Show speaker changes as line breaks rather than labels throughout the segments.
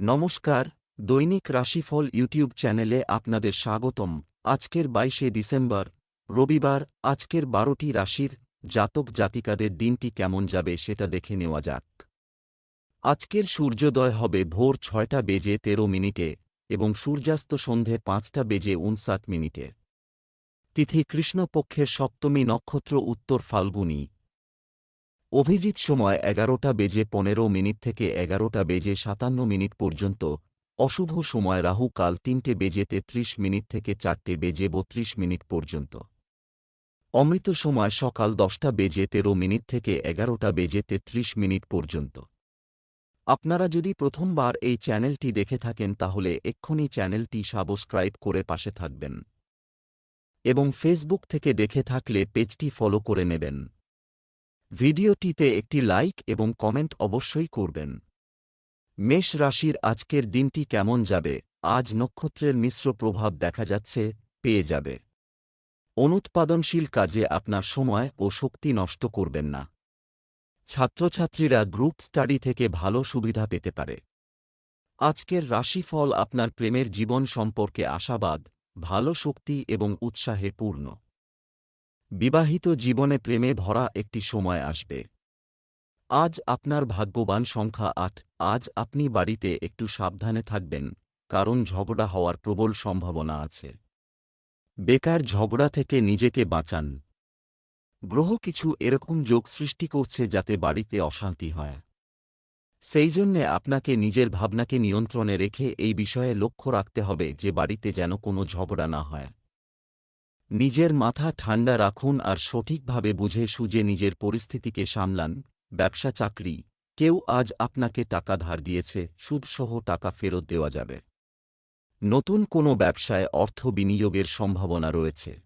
নমস্কার, দৈনিক রাশিফল ইউটিউব চ্যানেলে আপনাদের স্বাগতম। আজকের বাইশে ডিসেম্বর, রবিবার, আজকের বারোটি রাশির জাতক জাতিকাদের দিনটি কেমন যাবে সেটা দেখে নেওয়া যাক। আজকের সূর্যোদয় হবে ভোর ছয়টা বেজে তেরো মিনিটে এবং সূর্যাস্ত সন্ধে পাঁচটা বেজে উনষাট মিনিটে। তিথি কৃষ্ণপক্ষের সপ্তমী নক্ষত্র উত্তর ফাল্গুনী। অভিজিৎ সময় এগারোটা বেজে পনেরো মিনিট থেকে এগারোটা বেজে সাতান্ন মিনিট পর্যন্ত। অশুভ সময় রাহু কাল তিনটে বেজে তেত্রিশ মিনিট থেকে চারটে বেজে বত্রিশ মিনিট পর্যন্ত। অমৃত সময় সকাল দশটা বেজে তেরো মিনিট থেকে এগারোটা বেজে তেত্রিশ মিনিট পর্যন্ত। আপনারা যদি প্রথমবার এই চ্যানেলটি দেখে থাকেন তাহলে এক্ষুনি চ্যানেলটি সাবস্ক্রাইব করে পাশে থাকবেন। এবং ফেসবুক থেকে দেখে থাকলে পেজটি ফলো করে নেবেন। ভিডিওটিতে একটি লাইক এবং কমেন্ট অবশ্যই করবেন। মেষ রাশির আজকের দিনটি কেমন যাবে? আজ নক্ষত্রের মিশ্র প্রভাব দেখা যাচ্ছে, পেয়ে যাবে। অনুৎপাদনশীল কাজে আপনার সময় ও শক্তি নষ্ট করবেন না। ছাত্রছাত্রীরা গ্রুপ স্টাডি থেকে ভালো সুবিধা পেতে পারে। আজকের রাশিফল আপনার প্রেমের জীবন সম্পর্কে আশাবাদ, ভালো শক্তি এবং উৎসাহে পূর্ণ। বিবাহিত জীবনে প্রেমে ভরা একটি সময় আসবে। আজ আপনার ভাগ্যবান সংখ্যা আট, আজ আপনি বাড়িতে একটু সাবধানে থাকবেন, কারণ ঝগড়া হওয়ার প্রবল সম্ভাবনা আছে। বেকার ঝগড়া থেকে নিজেকে বাঁচান। গ্রহ কিছু এরকম যোগ সৃষ্টি করছে যাতে বাড়িতে অশান্তি হয়। সেই জন্যে আপনাকে নিজের ভাবনাকে নিয়ন্ত্রণে রেখে এই বিষয়ে লক্ষ্য রাখতে হবে যে বাড়িতে যেন কোনো ঝগড়া না হয়। নিজের মাথা ঠান্ডা রাখুন আর সঠিকভাবে বুঝে সুঝে নিজের পরিস্থিতিকে সামলান। ব্যবসা চাকরি। কেউ আজ আপনাকে টাকা ধার দিয়েছে, সুদসহ টাকা ফেরত দেওয়া যাবে। নতুন কোনো ব্যবসায় অর্থ বিনিয়োগের সম্ভাবনা রয়েছে।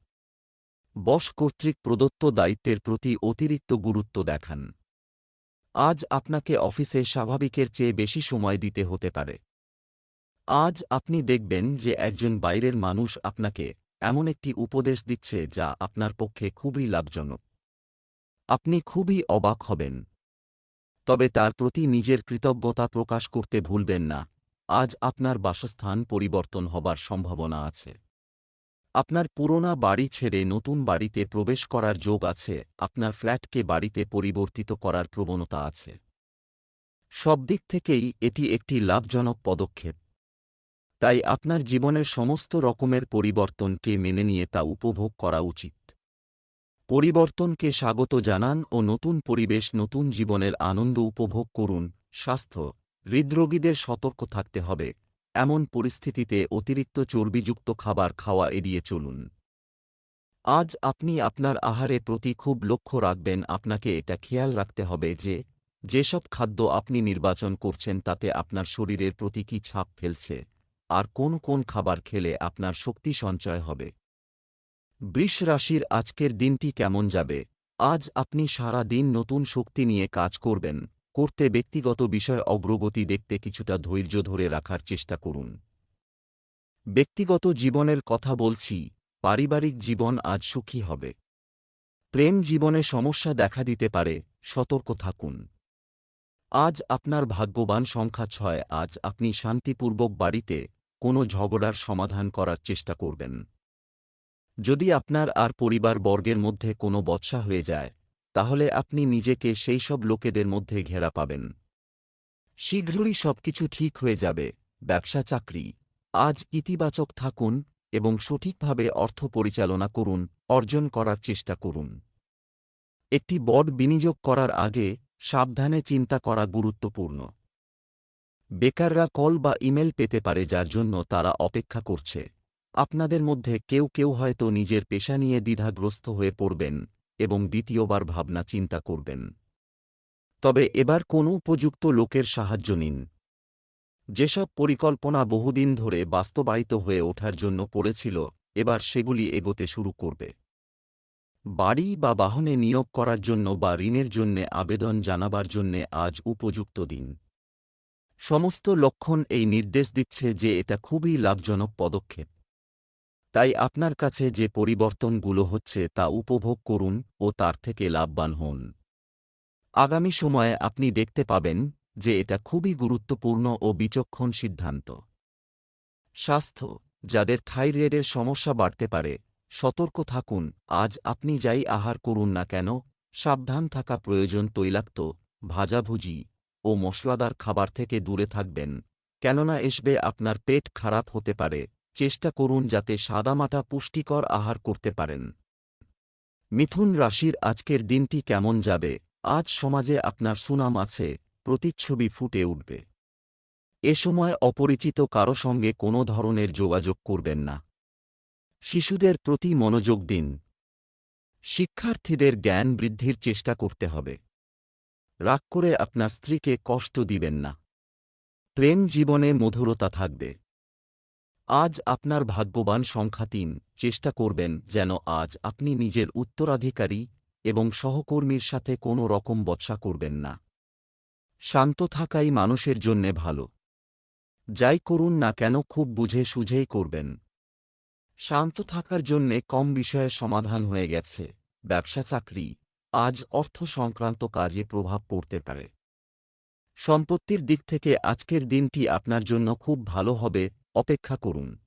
বস কর্তৃক প্রদত্ত দায়িত্বের প্রতি অতিরিক্ত গুরুত্ব দেখান। আজ আপনাকে অফিসে স্বাভাবিকের চেয়ে বেশি সময় দিতে হতে পারে। আজ আপনি দেখবেন যে একজন বাইরের মানুষ আপনাকে এমন একটি উপদেশ দিচ্ছে যা আপনার পক্ষে খুবই লাভজনক। আপনি খুবই অবাক হবেন। তবে তার প্রতি নিজের কৃতজ্ঞতা প্রকাশ করতে ভুলবেন না। আজ আপনার বাসস্থান পরিবর্তন হবার সম্ভাবনা আছে। আপনার পুরোনা বাড়ি ছেড়ে নতুন বাড়িতে প্রবেশ করার যোগ আছে। আপনার ফ্ল্যাটকে বাড়িতে পরিবর্তিত করার প্রবণতা আছে। সব দিক থেকেই এটি একটি লাভজনক পদক্ষেপ। তাই আপনার জীবনের সমস্ত রকমের পরিবর্তনকে মেনে নিয়ে তা উপভোগ করা উচিত। পরিবর্তনকে স্বাগত জানান ও নতুন পরিবেশ, নতুন জীবনের আনন্দ উপভোগ করুন। স্বাস্থ্য, হৃদরোগীদের সতর্ক থাকতে হবে। এমন পরিস্থিতিতে অতিরিক্ত চর্বিযুক্ত খাবার খাওয়া এড়িয়ে চলুন। আজ আপনি আপনার আহারে প্রতি খুব লক্ষ্য রাখবেন, আপনাকে এটা খেয়াল রাখতে হবে যে, যেসব খাদ্য আপনি নির্বাচন করছেন তাতে আপনার শরীরের প্রতি কী ছাপ ফেলছে। আর কোন কোন খাবার খেলে আপনার শক্তি সঞ্চয় হবে। বৃষ রাশির আজকের দিনটি কেমন যাবে? আজ আপনি সারা দিন নতুন শক্তি নিয়ে কাজ করবেন। করতে ব্যক্তিগত বিষয় অগ্রগতি দেখতে কিছুটা ধৈর্য ধরে রাখার চেষ্টা করুন। ব্যক্তিগত জীবনের কথা বলছি, পারিবারিক জীবন আজ সুখী হবে। প্রেম জীবনে সমস্যা দেখা দিতে পারে, সতর্ক থাকুন। আজ আপনার ভাগ্যবান সংখ্যা ছয়, আজ আপনি শান্তিপূর্বক বাড়িতে কোনো ঝগড়ার সমাধান করার চেষ্টা করবেন। যদি আপনার আর পরিবার বর্গের মধ্যে কোনো বৎসা হয়ে যায়, তাহলে আপনি নিজেকে সেই সব লোকেদের মধ্যে ঘেরা পাবেন। শীঘ্রই সবকিছু ঠিক হয়ে যাবে, ব্যবসা চাকরি। আজ ইতিবাচক থাকুন এবং সঠিকভাবে অর্থ পরিচালনা করুন, অর্জন করার চেষ্টা করুন। একটি বড় বিনিয়োগ করার আগে সাবধানে চিন্তা করা গুরুত্বপূর্ণ। বেকাররা কল বা ইমেল পেতে পারে যার জন্য তারা অপেক্ষা করছে। আপনাদের মধ্যে কেউ কেউ হয়তো নিজের পেশা নিয়ে দ্বিধাগ্রস্ত হয়ে পড়বেন এবং দ্বিতীয়বার ভাবনা চিন্তা করবেন। তবে এবার কোনো উপযুক্ত লোকের সাহায্য নিন। যেসব পরিকল্পনা বহুদিন ধরে বাস্তবায়িত হয়ে ওঠার জন্য পড়েছিল, এবার সেগুলি এগোতে শুরু করবে। বাড়ি বা বাহনে নিয়োগ করার জন্য বা ঋণের জন্যে আবেদন জানাবার জন্যে আজ উপযুক্ত দিন। সমস্ত লক্ষণ এই নির্দেশ দিচ্ছে যে এটা খুবই লাভজনক পদক্ষেপ। তাই আপনার কাছে যে পরিবর্তনগুলো হচ্ছে তা উপভোগ করুন ও তার থেকে লাভবান হন। আগামী সময়ে আপনি দেখতে পাবেন যে এটা খুবই গুরুত্বপূর্ণ ও বিচক্ষণ সিদ্ধান্ত। স্বাস্থ্য, যাদের থাইরয়েডের সমস্যা বাড়তে পারে, সতর্ক থাকুন, আজ আপনি যাই আহার করুন না কেন, সাবধান থাকা প্রয়োজন তৈলাক্ত, ভাজাভুজি ও মশলাদার খাবার থেকে দূরে থাকবেন। কেননা এসবে আপনার পেট খারাপ হতে পারে। চেষ্টা করুন যাতে সাদামাটা পুষ্টিকর আহার করতে পারেন। মিথুন রাশির আজকের দিনটি কেমন যাবে? আজ সমাজে আপনার সুনাম আছে, প্রতিচ্ছবি ফুটে উঠবে। এ সময় অপরিচিত কারও সঙ্গে কোনো ধরনের যোগাযোগ করবেন না। শিশুদের প্রতি মনোযোগ দিন। শিক্ষার্থীদের জ্ঞান বৃদ্ধির চেষ্টা করতে হবে। রাগ করে আপনার স্ত্রীকে কষ্ট দিবেন না। প্রেম জীবনে মধুরতা থাকবে। আজ আপনার ভাগ্যবান সংখ্যা তিন। চেষ্টা করবেন যেন আজ আপনি নিজের উত্তরাধিকারী এবং সহকর্মীর সাথে কোনো রকম বৎসা করবেন না। শান্ত থাকাই মানুষের জন্যে ভালো। যাই করুন না কেন খুব বুঝে সুঝেই করবেন। শান্ত থাকার জন্যে কম বিষয়ে সমাধান হয়ে গেছে। ব্যবসা চাকরি। আজ অর্থ সংক্রান্ত কাজে প্রভাব পড়তে পারে। সম্পত্তির দিক থেকে আজকের দিনটি আপনার জন্য খুব ভালো হবে, অপেক্ষা করুন।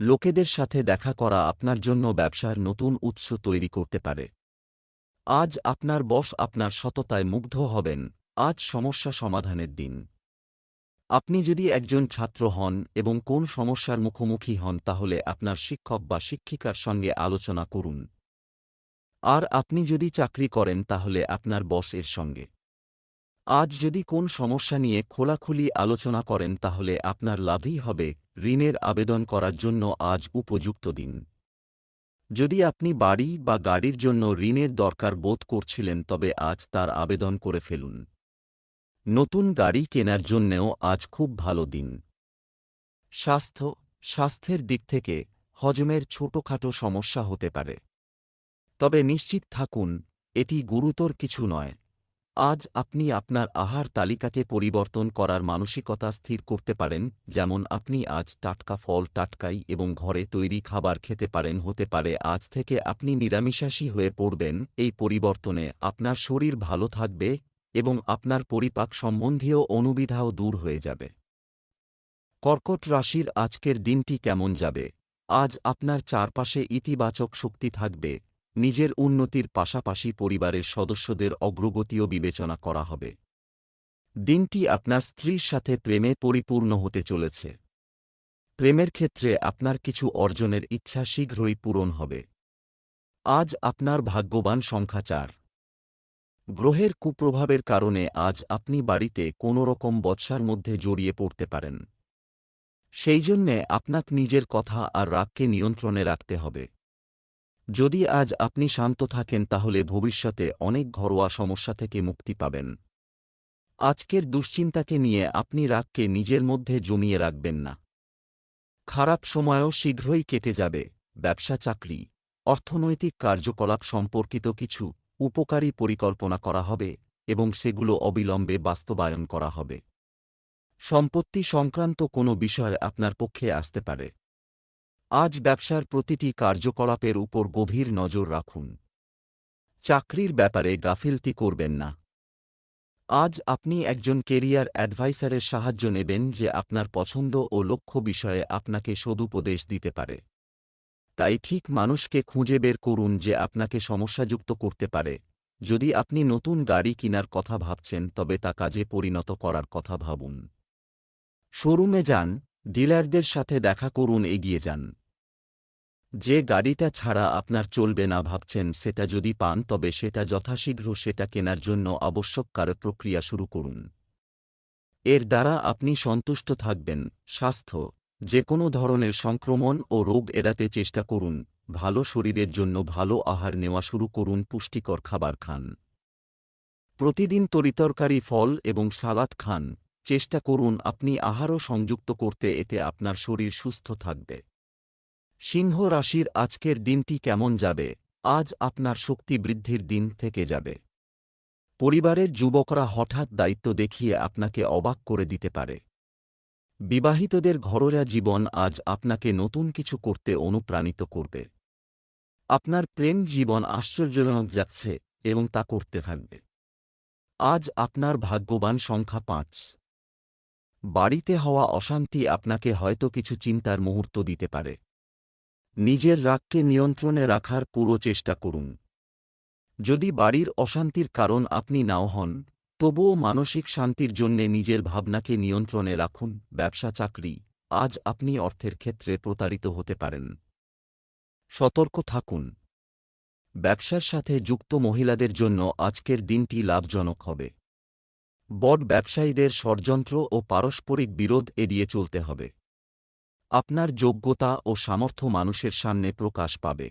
লোকেদের সাথে দেখা করা আপনার জন্য ব্যবসার নতুন উৎস তৈরি করতে পারে। আজ আপনার বস আপনার সততায় মুগ্ধ হবেন, আজ সমস্যা সমাধানের দিন। আপনি যদি একজন ছাত্র হন এবং কোন সমস্যার মুখোমুখি হন তাহলে আপনার শিক্ষক বা শিক্ষিকার সঙ্গে আলোচনা করুন। আর আপনি যদি চাকরি করেন তাহলে আপনার বস এর সঙ্গে। আজ যদি কোন সমস্যা নিয়ে খোলাখুলি আলোচনা করেন তাহলে আপনার লাভই হবে ঋণের আবেদন করার জন্য আজ উপযুক্ত দিন। যদি আপনি বাড়ি বা গাড়ির জন্য ঋণের দরকার বোধ করছিলেন তবে আজ তার আবেদন করে ফেলুন। নতুন গাড়ি কেনার জন্যেও আজ খুব ভালো দিন। স্বাস্থ্য, স্বাস্থ্যের দিক থেকে হজমের ছোটখাটো সমস্যা হতে পারে। তবে নিশ্চিত থাকুন, এটি গুরুতর কিছু নয়। আজ আপনি আপনার আহার তালিকাকে পরিবর্তন করার মানসিকতা স্থির করতে পারেন, যেমন আপনি আজ টাটকা ফল টাটকাই এবং ঘরে তৈরি খাবার খেতে পারেন, হতে পারে আজ থেকে আপনি নিরামিষাশী হয়ে পড়বেন, এই পরিবর্তনে আপনার শরীর ভালো থাকবে এবং আপনার পরিপাক সম্বন্ধীয় অনুবিধাও দূর হয়ে যাবে। কর্কট রাশির আজকের দিনটি কেমন যাবে? আজ আপনার চারপাশে ইতিবাচক শক্তি থাকবে নিজের উন্নতির পাশাপাশি পরিবারের সদস্যদের অগ্রগতিও বিবেচনা করা হবে। দিনটি আপনার স্ত্রীর সাথে প্রেমে পরিপূর্ণ হতে চলেছে। প্রেমের ক্ষেত্রে আপনার কিছু অর্জনের ইচ্ছা শীঘ্রই পূরণ হবে। আজ আপনার ভাগ্যবান সংখ্যা চার। গ্রহের কুপ্রভাবের কারণে আজ আপনি বাড়িতে কোনো রকম বৎসার মধ্যে জড়িয়ে পড়তে পারেন। সেই জন্যে আপনাক নিজের কথা আর রাগকে নিয়ন্ত্রণে রাখতে হবে। যদি আজ আপনি শান্ত থাকেন, তাহলে ভবিষ্যতে অনেক ঘরোয়া সমস্যা থেকে মুক্তি পাবেন। আজকের দুশ্চিন্তাকে নিয়ে আপনি রাগকে নিজের মধ্যে জমিয়ে রাখবেন না। খারাপ সময়ও শীঘ্রই কেটে যাবে। ব্যবসা, চাকরি, অর্থনৈতিক কার্যকলাপ সম্পর্কিত কিছু উপকারী পরিকল্পনা করা হবে এবং সেগুলো অবিলম্বে বাস্তবায়ন করা হবে। সম্পত্তি সংক্রান্ত কোনো বিষয় আপনার পক্ষে আসতে পারে। আজ ব্যবসার প্রতিটি কার্যকলাপের উপর গভীর নজর রাখুন। চাকরির ব্যাপারে গাফিলতি করবেন না। আজ আপনি একজন কেরিয়ার অ্যাডভাইসারের সাহায্য নেবেন যে আপনার পছন্দ ও লক্ষ্য বিষয়ে আপনাকে সদুপদেশ দিতে পারে। তাই ঠিক মানুষকে খুঁজে বের করুন যে আপনাকে সমস্যাযুক্ত করতে পারে। যদি আপনি নতুন গাড়ি কেনার কথা ভাবছেন তবে তা কাজে পরিণত করার কথা ভাবুন। শোরুমে যান ডিলারদের সাথে দেখা করুন, এগিয়ে যান। যে গাড়িটা ছাড়া আপনার চলবে না ভাবছেন, সেটা যদি পান, তবে সেটা যথাশীঘ্র সেটা কেনার জন্য আবশ্যক কার প্রক্রিয়া শুরু করুন। এর দ্বারা আপনি সন্তুষ্ট থাকবেন। স্বাস্থ্য যে কোনো ধরনের সংক্রমণ ও রোগ এড়াতে চেষ্টা করুন। ভালো শরীরের জন্য ভালো আহার নেওয়া শুরু করুন, পুষ্টিকর খাবার খান। প্রতিদিন তরিতরকারি ফল এবং সালাদ খান। চেষ্টা করুন আপনি আহারও সংযুক্ত করতে, এতে আপনার শরীর সুস্থ থাকবে। সিংহ রাশির আজকের দিনটি কেমন যাবে? আজ আপনার শক্তি বৃদ্ধির দিন থেকে যাবে। পরিবারের যুবকরা হঠাৎ দায়িত্ব দেখিয়ে আপনাকে অবাক করে দিতে পারে। বিবাহিতদের ঘরোয়া জীবন আজ আপনাকে নতুন কিছু করতে অনুপ্রাণিত করবে। আপনার প্রেম জীবন আশ্চর্যজনক যাচ্ছে এবং তা করতে থাকবে। আজ আপনার ভাগ্যবান সংখ্যা পাঁচ। বাড়িতে হওয়া অশান্তি আপনাকে হয়তো কিছু চিন্তার মুহূর্ত দিতে পারে। নিজের রাগকে নিয়ন্ত্রণে রাখার পুরো চেষ্টা করুন। যদি বাড়ির অশান্তির কারণ আপনি নাও হন, তবুও মানসিক শান্তির জন্যে নিজের ভাবনাকে নিয়ন্ত্রণে রাখুন, ব্যবসা, চাকরি, আজ আপনি অর্থের ক্ষেত্রে প্রতারিত হতে পারেন। সতর্ক থাকুন। ব্যবসার সাথে যুক্ত মহিলাদের জন্য আজকের দিনটি লাভজনক হবে। বড ব্যবসায়ীদের ষড়যন্ত্র ও পারস্পরিক বিরোধ এড়িয়ে চলতে হবে। আপনার যোগ্যতা ও সামর্থ্য মানুষের সামনে প্রকাশ পাবে।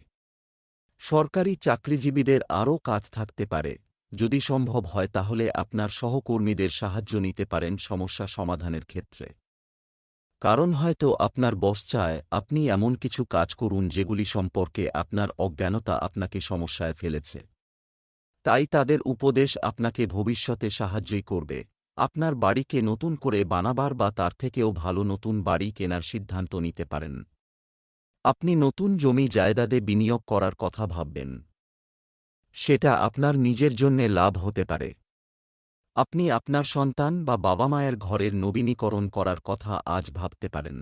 সরকারি চাকরিজীবীদের আরও কাজ থাকতে পারে। যদি সম্ভব হয় তাহলে আপনার সহকর্মীদের সাহায্য নিতে পারেন সমস্যা সমাধানের ক্ষেত্রে। কারণ হয়তো আপনার বস চায়, আপনি এমন কিছু কাজ করুন যেগুলি সম্পর্কে আপনার অজ্ঞানতা আপনাকে সমস্যায় ফেলেছে। তাই তাদের উপদেশ আপনাকে ভবিষ্যতে সাহায্যই করবে। আপনার বাড়িকে নতুন করে বানাবার বা তার থেকেও ভালো নতুন বাড়ি কেনার সিদ্ধান্ত নিতে পারেন। আপনি নতুন জমি জায়দাদে বিনিয়োগ করার কথা ভাববেন। সেটা আপনার নিজের জন্যে লাভ হতে পারে। আপনি আপনার সন্তান বা বাবা মায়ের ঘরের নবীনীকরণ করার কথা আজ ভাবতে পারেন।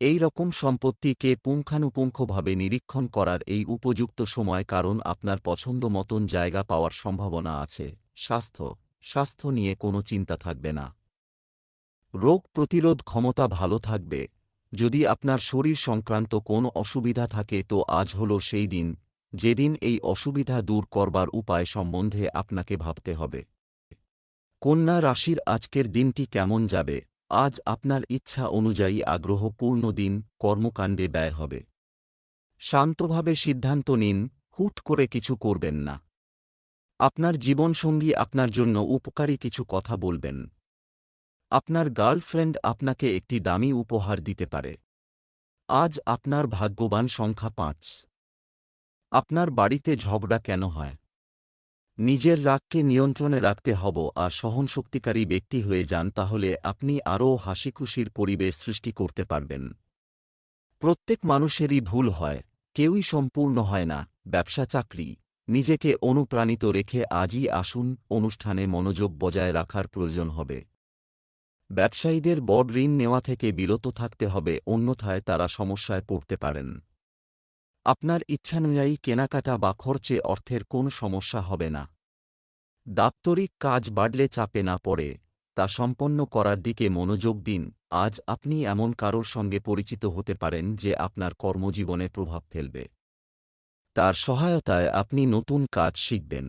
এই রকম সম্পত্তিকে পুঙ্খানুপুঙ্খভাবে নিরীক্ষণ করার এই উপযুক্ত সময় কারণ আপনার পছন্দ মতন জায়গা পাওয়ার সম্ভাবনা আছে। স্বাস্থ্য। স্বাস্থ্য নিয়ে কোনো চিন্তা থাকবে না। রোগ প্রতিরোধ ক্ষমতা ভালো থাকবে। যদি আপনার শরীর সংক্রান্ত কোনো অসুবিধা থাকে তো আজ হল সেই দিন। যেদিন এই অসুবিধা দূর করবার উপায় সম্বন্ধে আপনাকে ভাবতে হবে। কন্যা রাশির আজকের দিনটি কেমন যাবে? আজ আপনার ইচ্ছা অনুযায়ী আগ্রহপূর্ণ দিন, কর্মকাণ্ডে ব্যয় হবে। শান্তভাবে সিদ্ধান্ত নিন, হুট করে কিছু করবেন না। আপনার জীবনসঙ্গী আপনার জন্য উপকারী কিছু কথা বলবেন। আপনার গার্লফ্রেন্ড আপনাকে একটি দামি উপহার দিতে পারে। আজ আপনার ভাগ্যবান সংখ্যা পাঁচ। আপনার বাড়িতে ঝগড়া কেন হয়? নিজের রাগকে নিয়ন্ত্রণে রাখতে হব আর সহনশক্তিকারী ব্যক্তি হয়ে যান তাহলে আপনি আরও হাসিখুশির পরিবেশ সৃষ্টি করতে পারবেন। প্রত্যেক মানুষেরই ভুল হয়, কেউই সম্পূর্ণ হয় না, ব্যবসা চাকরি। নিজেকে অনুপ্রাণিত রেখে আজই আসুন, অনুষ্ঠানে মনোযোগ বজায় রাখার প্রয়োজন হবে। ব্যবসায়ীদের বড় ঋণ নেওয়া থেকে বিরত থাকতে হবে, অন্যথায় তারা সমস্যায় পড়তে পারেন। আপনার ইচ্ছানুযায়ী কেনাকাটা বা খরচে অর্থের কোনো সমস্যা হবে না। দাপ্তরিক কাজ বাড়লে চাপে না পড়ে, তা সম্পন্ন করার দিকে মনোযোগ দিন। আজ আপনি এমন কারোর সঙ্গে পরিচিত হতে পারেন যে আপনার কর্মজীবনে প্রভাব ফেলবে। তার সহায়তায় আপনি নতুন কাজ শিখবেন।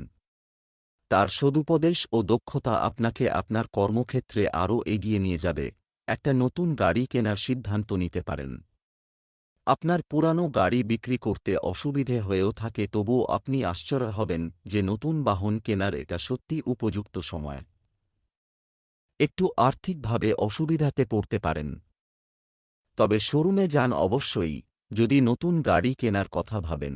তার সদুপদেশ ও দক্ষতা আপনাকে আপনার কর্মক্ষেত্রে আরও এগিয়ে নিয়ে যাবে। একটা নতুন গাড়ি কেনার সিদ্ধান্ত নিতে পারেন। আপনার পুরানো গাড়ি বিক্রি করতে অসুবিধে হয়েও থাকে তবুও আপনি আশ্চর্য হবেন যে নতুন বাহন কেনার এটা সত্যি উপযুক্ত সময়। একটু আর্থিকভাবে অসুবিধাতে পড়তে পারেন। তবে শোরুমে যান অবশ্যই, যদি নতুন গাড়ি কেনার কথা ভাবেন।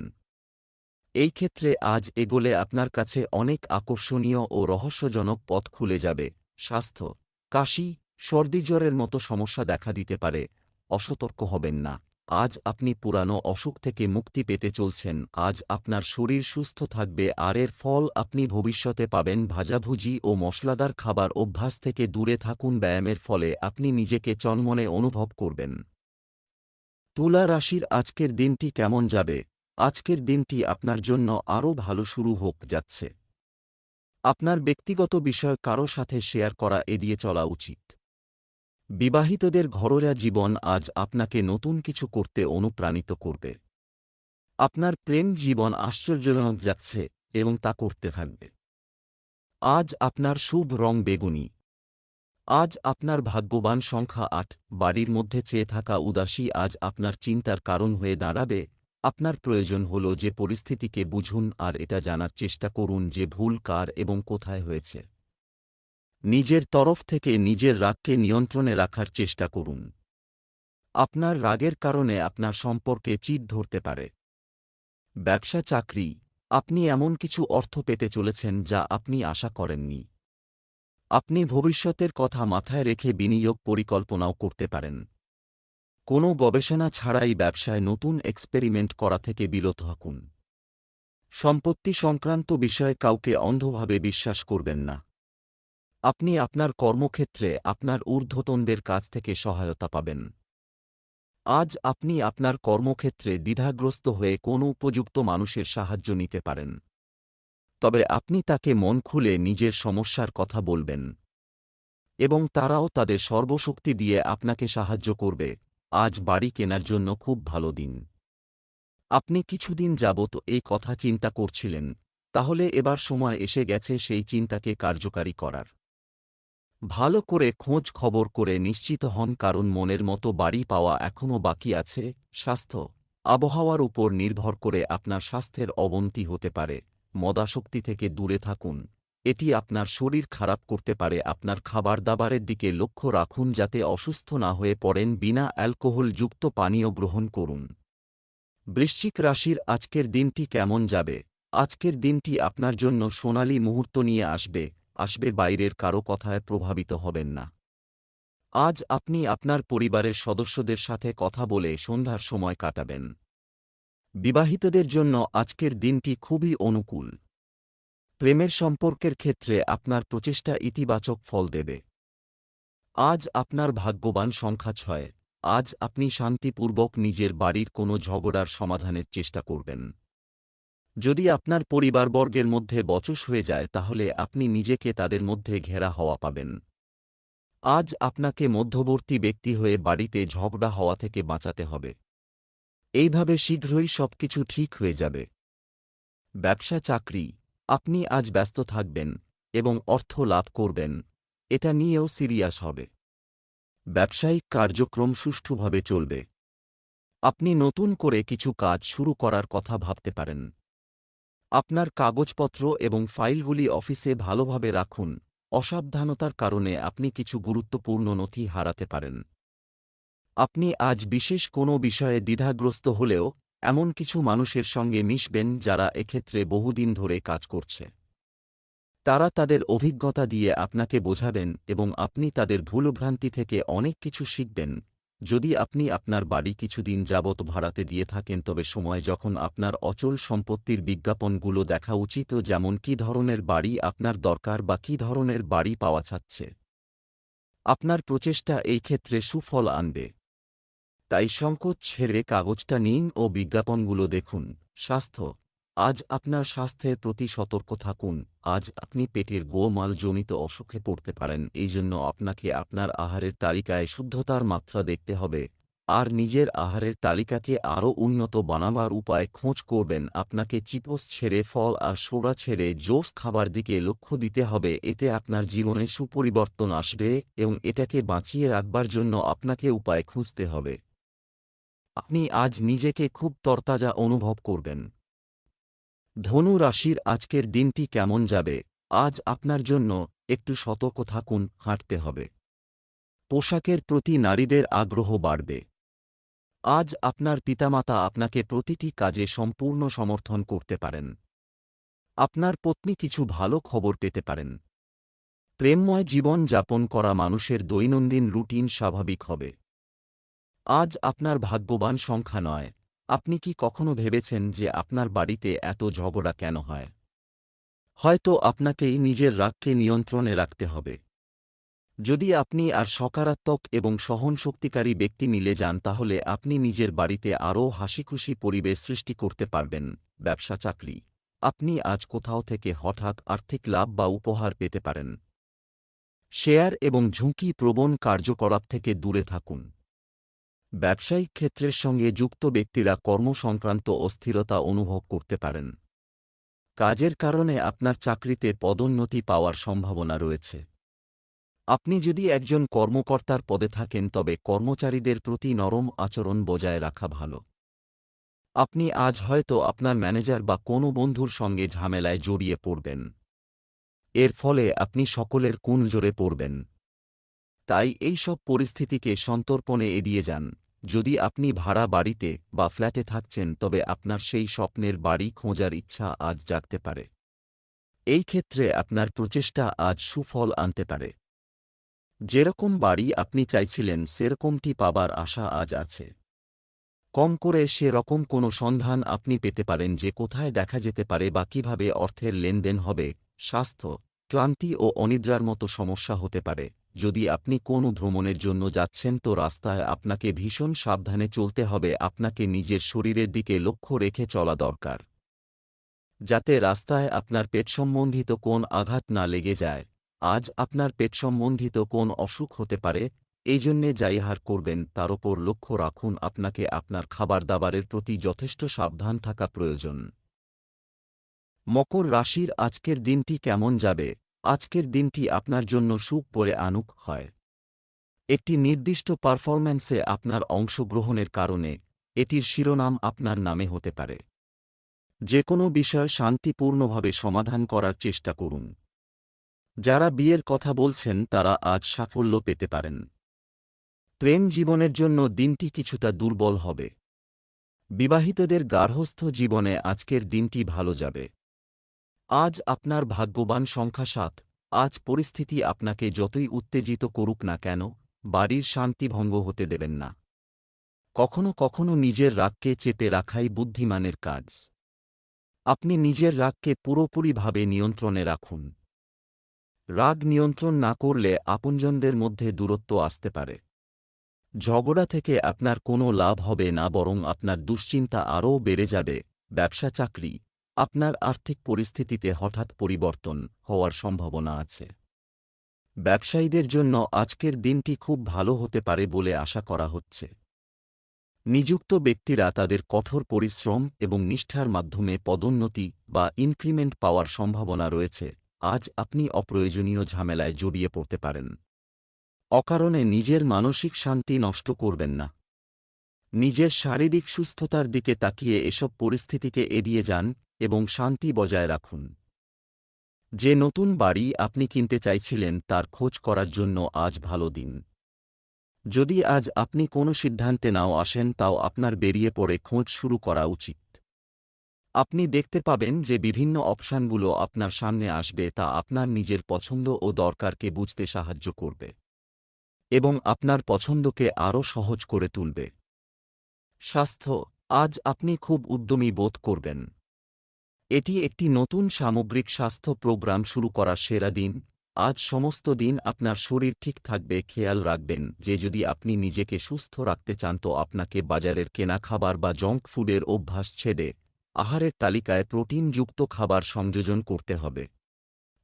এই ক্ষেত্রে আজ এগোলে আপনার কাছে অনেক আকর্ষণীয় ও রহস্যজনক পথ খুলে যাবে। স্বাস্থ্য, কাশি সর্দিজ্বরের মতো সমস্যা দেখা দিতে পারে, অসতর্ক হবেন না। আজ আপনি পুরানো অসুখ থেকে মুক্তি পেতে চলছেন, আজ আপনার শরীর সুস্থ থাকবে আর এর ফল আপনি ভবিষ্যতে পাবেন, ভাজাভুজি ও মশলাদার খাবার অভ্যাস থেকে দূরে থাকুন, ব্যায়ামের ফলে আপনি নিজেকে চনমনে অনুভব করবেন। তুলা রাশির আজকের দিনটি কেমন যাবে? আজকের দিনটি আপনার জন্য আরও ভালো শুরু হোক যাচ্ছে। আপনার ব্যক্তিগত বিষয় কারও সাথে শেয়ার করা এড়িয়ে চলা উচিত। বিবাহিতদের ঘরোয়া জীবন আজ আপনাকে নতুন কিছু করতে অনুপ্রাণিত করবে। আপনার প্রেম জীবন আশ্চর্যজনক যাচ্ছে এবং তা করতে থাকবে। আজ আপনার শুভ রং বেগুনি। আজ আপনার ভাগ্যবান সংখ্যা আট, বাড়ির মধ্যে চেয়ে থাকা উদাসী আজ আপনার চিন্তার কারণ হয়ে দাঁড়াবে। আপনার প্রয়োজন হল যে পরিস্থিতিকে বুঝুন আর এটা জানার চেষ্টা করুন যে ভুল কার এবং কোথায় হয়েছে। নিজের তরফ থেকে নিজের রাগকে নিয়ন্ত্রণে রাখার চেষ্টা করুন। আপনার রাগের কারণে আপনার সম্পর্কে চিত ধরতে পারে। ব্যবসা চাকরি, আপনি এমন কিছু অর্থ পেতে চলেছেন যা আপনি আশা করেননি। আপনি ভবিষ্যতের কথা মাথায় রেখে বিনিয়োগ পরিকল্পনাও করতে পারেন। কোনো গবেষণা ছাড়াই ব্যবসায় নতুন এক্সপেরিমেন্ট করা থেকে বিরত থাকুন। সম্পত্তি সংক্রান্ত বিষয়ে কাউকে অন্ধভাবে বিশ্বাস করবেন না। আপনি আপনার কর্মক্ষেত্রে আপনার ঊর্ধ্বতনদের কাছ থেকে সহায়তা পাবেন। আজ আপনি আপনার কর্মক্ষেত্রে দ্বিধাগ্রস্ত হয়ে কোনো উপযুক্ত মানুষের সাহায্য নিতে পারেন। তবে আপনি তাকে মন খুলে নিজের সমস্যার কথা বলবেন এবং তারাও তাদের সর্বশক্তি দিয়ে আপনাকে সাহায্য করবে। আজ বাড়ি কেনার জন্য খুব ভালো দিন। আপনি কিছুদিন যাবত এই কথা চিন্তা করছিলেন, তাহলে এবার সময় এসে গেছে সেই চিন্তাকে কার্যকারী করার। ভালো করে খোঁজ খবর করে নিশ্চিত হন কারণ মনের মতো বাড়ি পাওয়া এখনও বাকি আছে, স্বাস্থ্য, আবহাওয়ার উপর নির্ভর করে আপনার স্বাস্থ্যের অবনতি হতে পারে, মদাশক্তি থেকে দূরে থাকুন, এটি আপনার শরীর খারাপ করতে পারে, আপনার খাবার দাবারের দিকে লক্ষ্য রাখুন যাতে অসুস্থ না হয়ে পড়েন বিনা অ্যালকোহলযুক্ত পানীয় গ্রহণ করুন। বৃশ্চিক রাশির আজকের দিনটি কেমন যাবে? আজকের দিনটি আপনার জন্য সোনালী মুহূর্ত নিয়ে আসবে আসবে বাইরের কারও কথায় প্রভাবিত হবেন না। আজ আপনি আপনার পরিবারের সদস্যদের সাথে কথা বলে সন্ধ্যার সময় কাটাবেন। বিবাহিতদের জন্য আজকের দিনটি খুবই অনুকূল। প্রেমের সম্পর্কের ক্ষেত্রে আপনার প্রচেষ্টা ইতিবাচক ফল দেবে। আজ আপনার ভাগ্যবান সংখ্যা ছয়। আজ আপনি শান্তিপূর্বক নিজের বাড়ির কোনো ঝগড়ার সমাধানের চেষ্টা করবেন। যদি আপনার পরিবারবর্গের মধ্যে বচস হয়ে যায় তাহলে আপনি নিজেকে তাদের মধ্যে ঘেরা হওয়া পাবেন। আজ আপনাকে মধ্যবর্তী ব্যক্তি হয়ে বাড়িতে ঝগড়া হওয়া থেকে বাঁচাতে হবে। এইভাবে শীঘ্রই সবকিছু ঠিক হয়ে যাবে। ব্যবসা চাকরি, আপনি আজ ব্যস্ত থাকবেন এবং অর্থ লাভ করবেন, এটা নিয়েও সিরিয়াস হবে। ব্যবসায়িক কার্যক্রম সুষ্ঠুভাবে চলবে। আপনি নতুন করে কিছু কাজ শুরু করার কথা ভাবতে পারেন। আপনার কাগজপত্র এবং ফাইলগুলি অফিসে ভালোভাবে রাখুন। অসাবধানতার কারণে আপনি কিছু গুরুত্বপূর্ণ নথি হারাতে পারেন। আপনি আজ বিশেষ কোনো বিষয়ে দ্বিধাগ্রস্ত হলেও এমন কিছু মানুষের সঙ্গে মিশবেন যারা এক্ষেত্রে বহুদিন ধরে কাজ করছে। তারা তাদের অভিজ্ঞতা দিয়ে আপনাকে বোঝাবেন এবং আপনি তাদের ভুলভ্রান্তি থেকে অনেক কিছু শিখবেন। যদি আপনি আপনার বাড়ি কিছুদিন যাবত ভাড়াতে দিয়ে থাকেন, তবে সময় যখন আপনার অচল সম্পত্তির বিজ্ঞাপনগুলো দেখা উচিত, যেমন কী ধরনের বাড়ি আপনার দরকার বা কী ধরনের বাড়ি পাওয়া যাচ্ছে। আপনার প্রচেষ্টা এই ক্ষেত্রে সুফল আনবে। তাই সংকোচ ছেড়ে কাগজটা নিন ও বিজ্ঞাপনগুলো দেখুন। স্বাস্থ্য আজ আপনার স্বাস্থ্যের প্রতি সতর্ক থাকুন। আজ আপনি পেটের গোমাল জনিত অসুখে পড়তে পারেন। এই জন্য আপনাকে আপনার আহারের তালিকায় শুদ্ধতার মাত্রা দেখতে হবে। আর নিজের আহারের তালিকাকে আরও উন্নত বানাবার উপায় খোঁজ করবেন। আপনাকে চিপস ছেড়ে ফল আর সোডা ছেড়ে জোস খাবার দিকে লক্ষ্য দিতে হবে। এতে আপনার জীবনে সুপরিবর্তন আসবে এবং এটাকে বাঁচিয়ে রাখবার জন্য আপনাকে উপায় খুঁজতে হবে। আপনি আজ নিজেকে খুব তরতাজা অনুভব করবেন। ধনু রাশির আজকের দিনটি কেমন যাবে? আজ আপনার জন্য একটু সতর্ক থাকুন, হাঁটতে হবে। পোশাকের প্রতি নারীদের আগ্রহ বাড়বে। আজ আপনার পিতামাতা আপনাকে প্রতিটি কাজে সম্পূর্ণ সমর্থন করতে পারেন। আপনার পত্নী কিছু ভালো খবর পেতে পারেন। প্রেমময় জীবন যাপন করা মানুষের দৈনন্দিন রুটিন স্বাভাবিক হবে। আজ আপনার ভাগ্যবান সংখ্যা নয়। আপনি কি কখনো ভেবেছেন যে আপনার বাড়িতে এত ঝগড়া কেন হয়? হয়তো আপনাকেই নিজের রাগকে নিয়ন্ত্রণে রাখতে হবে। যদি আপনি আর সকারাত্মক এবং সহনশক্তিকারী ব্যক্তি মিলে যান, তাহলে আপনি নিজের বাড়িতে আরও হাসিখুশি পরিবেশ সৃষ্টি করতে পারবেন, ব্যবসা, চাকরি। আপনি আজ কোথাও থেকে হঠাৎ আর্থিক লাভ বা উপহার পেতে পারেন। শেয়ার এবং ঝুঁকি প্রবণ কার্যকলাপ থেকে দূরে থাকুন। ব্যবসায়িক ক্ষেত্রের সঙ্গে যুক্ত ব্যক্তিরা কর্মসংক্রান্ত অস্থিরতা অনুভব করতে পারেন। কাজের কারণে আপনার চাকরিতে পদোন্নতি পাওয়ার সম্ভাবনা রয়েছে। আপনি যদি একজন কর্মকর্তার পদে থাকেন, তবে কর্মচারীদের প্রতি নরম আচরণ বজায় রাখা ভালো। আপনি আজ হয়তো আপনার ম্যানেজার বা কোনো বন্ধুর সঙ্গে ঝামেলায় জড়িয়ে পড়বেন। এর ফলে আপনি সকলের কোন জোরে পড়বেন। তাই এই সব পরিস্থিতিকে সন্তর্পণে এড়িয়ে যান। যদি আপনি ভাড়া বাড়িতে বা ফ্ল্যাটে থাকছেন, তবে আপনার সেই স্বপ্নের বাড়ি খোঁজার ইচ্ছা আজ জাগতে পারে। এই ক্ষেত্রে আপনার প্রচেষ্টা আজ সুফল আনতে পারে। যেরকম বাড়ি আপনি চাইছিলেন, সেরকমটি পাবার আশা আজ আছে। কম করে সে রকম কোনো সন্ধান আপনি পেতে পারেন যে কোথায় দেখা যেতে পারে বা কীভাবে অর্থের লেনদেন হবে, স্বাস্থ্য, ক্লান্তি ও অনিদ্রার মতো সমস্যা হতে পারে। যদি আপনি কোনো ভ্রমণের জন্য যাচ্ছেন, তো রাস্তায় আপনাকে ভীষণ সাবধানে চলতে হবে। আপনাকে নিজের শরীরের দিকে লক্ষ্য রেখে চলা দরকার। যাতে রাস্তায় আপনার পেট সম্বন্ধিত কোন আঘাত না লেগে যায়। আজ আপনার পেট সম্বন্ধিত কোন অসুখ হতে পারে, এই জন্যে যাই হার করবেন। তার ওপর লক্ষ্য রাখুন, আপনাকে আপনার খাবার দাবারের প্রতি যথেষ্ট সাবধান থাকা প্রয়োজন। মকর রাশির আজকের দিনটি কেমন যাবে? আজকের দিনটি আপনার জন্য সুখ পরে আনুক হয়। একটি নির্দিষ্ট পারফরম্যান্সে আপনার অংশগ্রহণের কারণে এটির শিরোনাম আপনার নামে হতে পারে। যে কোনো বিষয় শান্তিপূর্ণভাবে সমাধান করার চেষ্টা করুন। যারা বিয়ের কথা বলছেন তারা আজ সাফল্য পেতে পারেন। প্রেম জীবনের জন্য দিনটি কিছুটা দুর্বল হবে। বিবাহিতদের গার্হস্থ জীবনে আজকের দিনটি ভালো যাবে। আজ আপনার ভাগ্যবান সংখ্যা সাত। আজ পরিস্থিতি আপনাকে যতই উত্তেজিত করুক না কেন, বাড়ির শান্তি ভঙ্গ হতে দেবেন না। কখনো কখনো নিজের রাগকে চেপে রাখাই বুদ্ধিমানের কাজ। আপনি নিজের রাগকে পুরোপুরিভাবে নিয়ন্ত্রণে রাখুন। রাগ নিয়ন্ত্রণ না করলে আপনজনদের মধ্যে দূরত্ব আসতে পারে। ঝগড়া থেকে আপনার কোনো লাভ হবে না, বরং আপনার দুশ্চিন্তা আরও বেড়ে যাবে। ব্যবসা চাকরি আপনার আর্থিক পরিস্থিতিতে হঠাৎ পরিবর্তন হওয়ার সম্ভাবনা আছে। ব্যবসায়ীদের জন্য আজকের দিনটি খুব ভালো হতে পারে বলে আশা করা হচ্ছে। নিযুক্ত ব্যক্তিরা তাদের কঠোর পরিশ্রম এবং নিষ্ঠার মাধ্যমে পদোন্নতি বা ইনক্রিমেন্ট পাওয়ার সম্ভাবনা রয়েছে। আজ আপনি অপ্রয়োজনীয় ঝামেলায় জড়িয়ে পড়তে পারেন। অকারণে নিজের মানসিক শান্তি নষ্ট করবেন না। নিজের শারীরিক সুস্থতার দিকে তাকিয়ে এসব পরিস্থিতিকে এড়িয়ে যান এবং শান্তি বজায় রাখুন। যে নতুন বাড়ি আপনি কিনতে চাইছিলেন তার খোঁজ করার জন্য আজ ভালো দিন। যদি আজ আপনি কোনো সিদ্ধান্তে নাও আসেন তাও আপনার বেরিয়ে পড়ে খোঁজ শুরু করা উচিত। আপনি দেখতে পাবেন যে বিভিন্ন অপশানগুলো আপনার সামনে আসবে তা আপনার নিজের পছন্দ ও দরকারকে বুঝতে সাহায্য করবে এবং আপনার পছন্দকে আরও সহজ করে তুলবে। স্বাস্থ্য, আজ আপনি খুব উদ্যমী বোধ করবেন। এটি একটি নতুন সামগ্রিক স্বাস্থ্য প্রোগ্রাম শুরু করার সেরা দিন। আজ সমস্ত দিন আপনার শরীর ঠিক থাকবে, খেয়াল রাখবেন যে যদি আপনি নিজেকে সুস্থ রাখতে চান তো আপনাকে বাজারের কেনা খাবার বা জঙ্ক ফুডের অভ্যাস ছেড়ে আহারের তালিকায় প্রোটিনযুক্ত খাবার সংযোজন করতে হবে।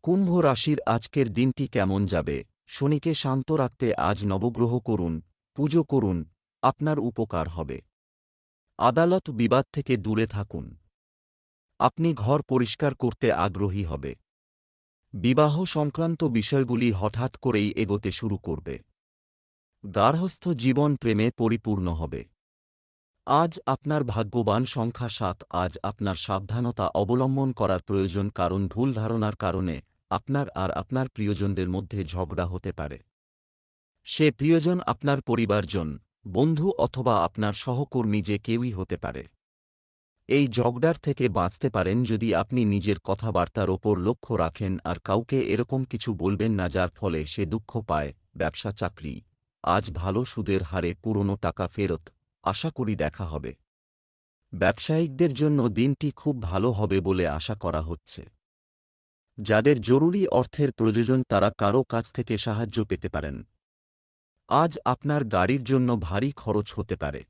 কুম্ভ রাশির আজকের দিনটি কেমন যাবে? শনিকে শান্ত রাখতে আজ নবগ্রহ করুন, পুজো করুন, আপনার উপকার হবে। আদালত বিবাদ থেকে দূরে থাকুন। আপনি ঘর পরিষ্কার করতে আগ্রহী হবে। বিবাহ সংক্রান্ত বিষয়গুলি হঠাৎ করেই এগোতে শুরু করবে। গার্হস্থ জীবন প্রেমে পরিপূর্ণ হবে। আজ আপনার ভাগ্যবান সংখ্যা সাত, আজ আপনার সাবধানতা অবলম্বন করার প্রয়োজন কারণ ভুল ধারণার কারণে আপনার আর আপনার প্রিয়জনদের মধ্যে ঝগড়া হতে পারে। সে প্রিয়জন আপনার পরিবারজন। বন্ধু অথবা আপনার সহকর্মী যে কেউই হতে পারে। এই ঝগড়ার থেকে বাঁচতে পারেন যদি আপনি নিজের কথাবার্তার ওপর লক্ষ্য রাখেন আর কাউকে এরকম কিছু বলবেন না যার ফলে সে দুঃখ পায়, ব্যবসা, চাকরি। আজ ভালো সুদের হারে পুরনো টাকা ফেরত। আশা করি দেখা হবে। ব্যবসায়িকদের জন্য দিনটি খুব ভালো হবে বলে আশা করা হচ্ছে। যাদের জরুরি অর্থের প্রয়োজন তারা কারও কাছ থেকে সাহায্য পেতে পারেন। আজ আপনার গাড়ির জন্য ভারী খরচ হতে পারে।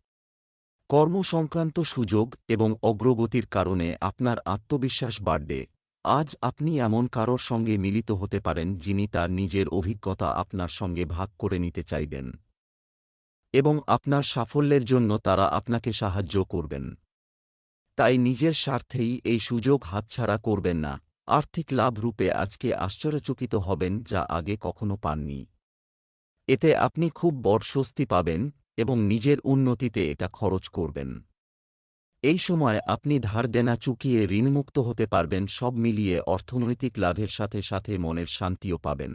কর্মসংক্রান্ত সুযোগ এবং অগ্রগতির কারণে আপনার আত্মবিশ্বাস বাড়বে। আজ আপনি এমন কারোর সঙ্গে মিলিত হতে পারেন যিনি তার নিজের অভিজ্ঞতা আপনার সঙ্গে ভাগ করে নিতে চাইবেন। এবং আপনার সাফল্যের জন্য তারা আপনাকে সাহায্য করবেন। তাই নিজের স্বার্থেই এই সুযোগ হাতছাড়া করবেন না। আর্থিক লাভ রূপে আজকে আশ্চর্যচকিত হবেন যা আগে কখনো পাননি। এতে আপনি খুব বড় স্বস্তি পাবেন এবং নিজের উন্নতিতে এটা খরচ করবেন। এই সময় আপনি ধার দেনা চুকিয়ে ঋণমুক্ত হতে পারবেন, সব মিলিয়ে অর্থনৈতিক লাভের সাথে সাথে মনের শান্তিও পাবেন।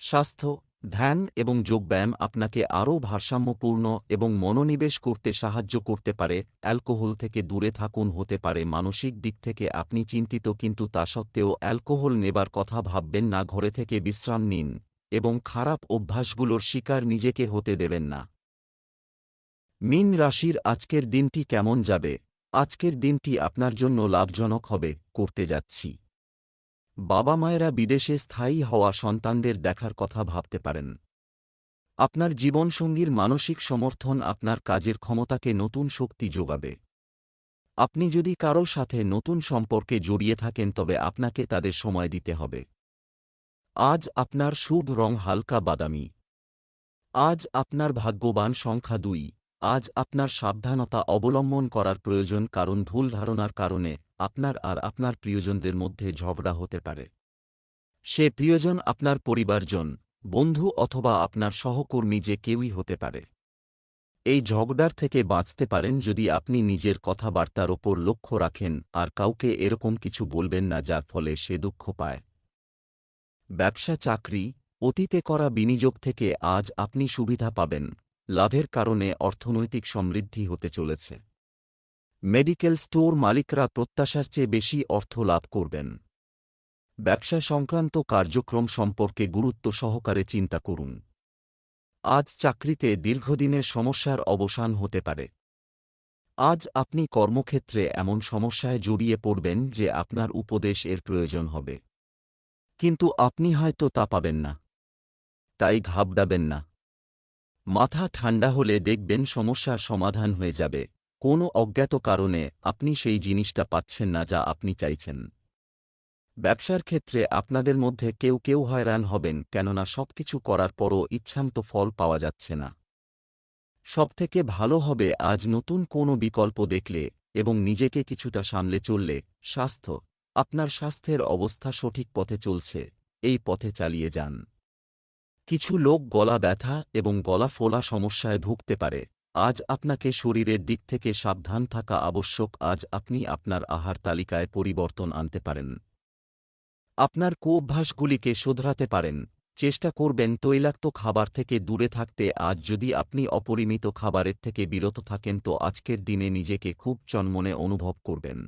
স্বাস্থ্য, ধ্যান এবং যোগব্যায়াম আপনাকে আরও ভারসাম্যপূর্ণ এবং মনোনিবেশ করতে সাহায্য করতে পারে। অ্যালকোহল থেকে দূরে থাকুন হতে পারে, মানসিক দিক থেকে আপনি চিন্তিত, কিন্তু তা সত্ত্বেও অ্যালকোহল নেবার কথা ভাববেন না, ঘরে থেকে বিশ্রাম নিন। এবং খারাপ অভ্যাসগুলোর শিকার নিজেকে হতে দেবেন না। মিন রাশির আজকের দিনটি কেমন যাবে? আজকের দিনটি আপনার জন্য লাভজনক হবে, করতে যাচ্ছি। বাবা মায়েরা বিদেশে স্থায়ী হওয়া সন্তানদের দেখার কথা ভাবতে পারেন। আপনার জীবনসঙ্গীর মানসিক সমর্থন আপনার কাজের ক্ষমতাকে নতুন শক্তি যোগাবে। আপনি যদি কারও সাথে নতুন সম্পর্কে জড়িয়ে থাকেন, তবে আপনাকে তাদের সময় দিতে হবে। আজ আপনার শুভ রং হালকা বাদামি। আজ আপনার ভাগ্যবান সংখ্যা দুই। আজ আপনার সাবধানতা অবলম্বন করার প্রয়োজন কারণ ভুল ধারণার কারণে আপনার আর আপনার প্রিয়জনদের মধ্যে ঝগড়া হতে পারে। সে প্রিয়জন আপনার পরিবারজন, বন্ধু অথবা আপনার সহকর্মী যে কেউই হতে পারে। এই ঝগড়ার থেকে বাঁচতে পারেন যদি আপনি নিজের কথাবার্তার ওপর লক্ষ্য রাখেন আর কাউকে এরকম কিছু বলবেন না যার ফলে সে দুঃখ পায়। ব্যবসা চাকরি, অতীতে করা বিনিয়োগ থেকে আজ আপনি সুবিধা পাবেন। লাভের কারণে অর্থনৈতিক সমৃদ্ধি হতে চলেছে। মেডিকেল স্টোর মালিকরা প্রত্যাশার চেয়ে বেশি অর্থ লাভ করবেন। ব্যবসা সংক্রান্ত কার্যক্রম সম্পর্কে গুরুত্ব সহকারে চিন্তা করুন। আজ চাকরিতে দীর্ঘদিনের সমস্যার অবসান হতে পারে। আজ আপনি কর্মক্ষেত্রে এমন সমস্যায় জড়িয়ে পড়বেন যে আপনার উপদেশ এর প্রয়োজন হবে। কিন্তু আপনি হয়তো তা পাবেন না। তাই ঘাবড়াবেন না। মাথা ঠান্ডা হলে দেখবেন সমস্যার সমাধান হয়ে যাবে। কোনো অজ্ঞাত কারণে আপনি সেই জিনিসটা পাচ্ছেন না যা আপনি চাইছেন। ব্যবসার ক্ষেত্রে আপনাদের মধ্যে কেউ কেউ হয়রান হবেন কেননা সবকিছু করার পরও ইচ্ছামতো ফল পাওয়া যাচ্ছে না। সবথেকে ভালো হবে আজ নতুন কোনো বিকল্প দেখলে এবং নিজেকে কিছুটা সামলে চললে স্বাস্থ্য আপনার স্বাস্থ্যের অবস্থা সঠিক পথে চলছে, এই পথে চালিয়ে যান। কিছু লোক গলা ব্যথা এবং গলা ফোলা সমস্যায় ভুগতে পারে, আজ আপনাকে শরীরের দিক থেকে সাবধান থাকা আবশ্যক, আজ আপনি আপনার আহার তালিকায় পরিবর্তন আনতে পারেন। আপনার কুঅভ্যাসগুলিকে শোধরাতে পারেন, চেষ্টা করবেন তৈলাক্ত খাবার থেকে দূরে থাকতে, আজ যদি আপনি অপরিমিত খাবারের থেকে বিরত থাকেন তো আজকের দিনে নিজেকে খুব চনমনে অনুভব করবেন।